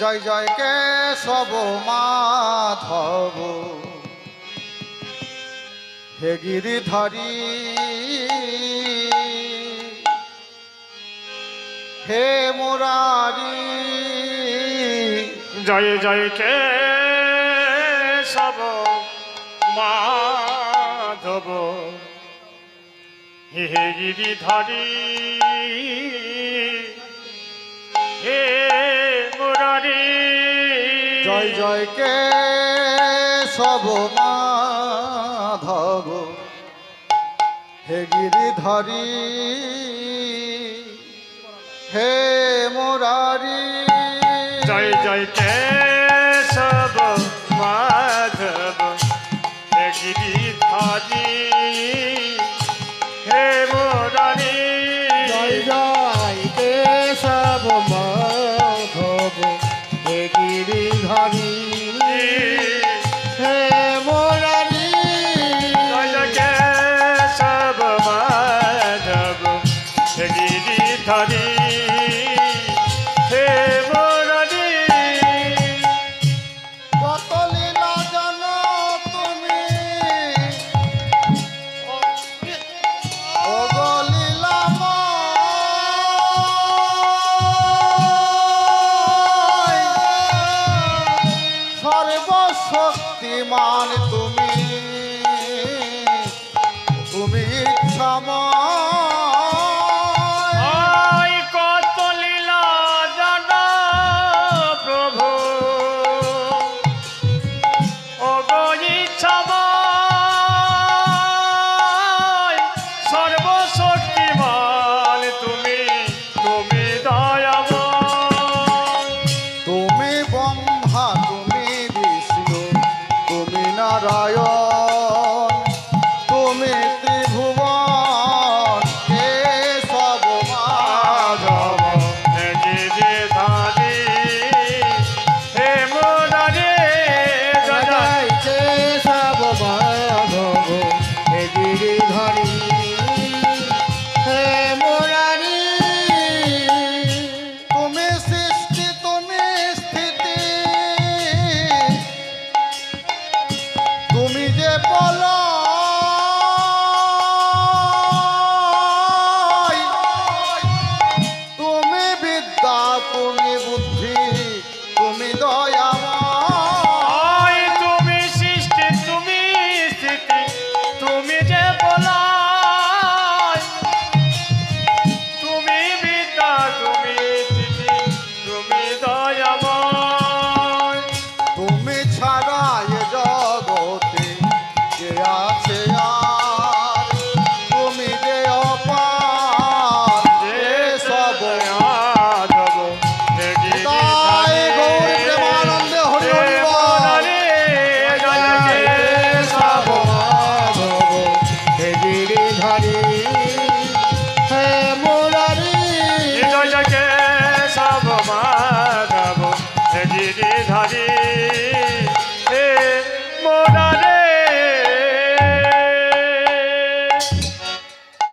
জয় জয় কেশব মাধব। হে গিরিধারী, হে মুরারি, জয় জয় কে সব মাধব। হে গিরিধারী জয় জয় কে সব মাধব হে গিরিধারী হে মোরারি। জয় জয় কে গিরিধারী ईमान तुम নারায়ণ বুদ্ধি তুমি দয়া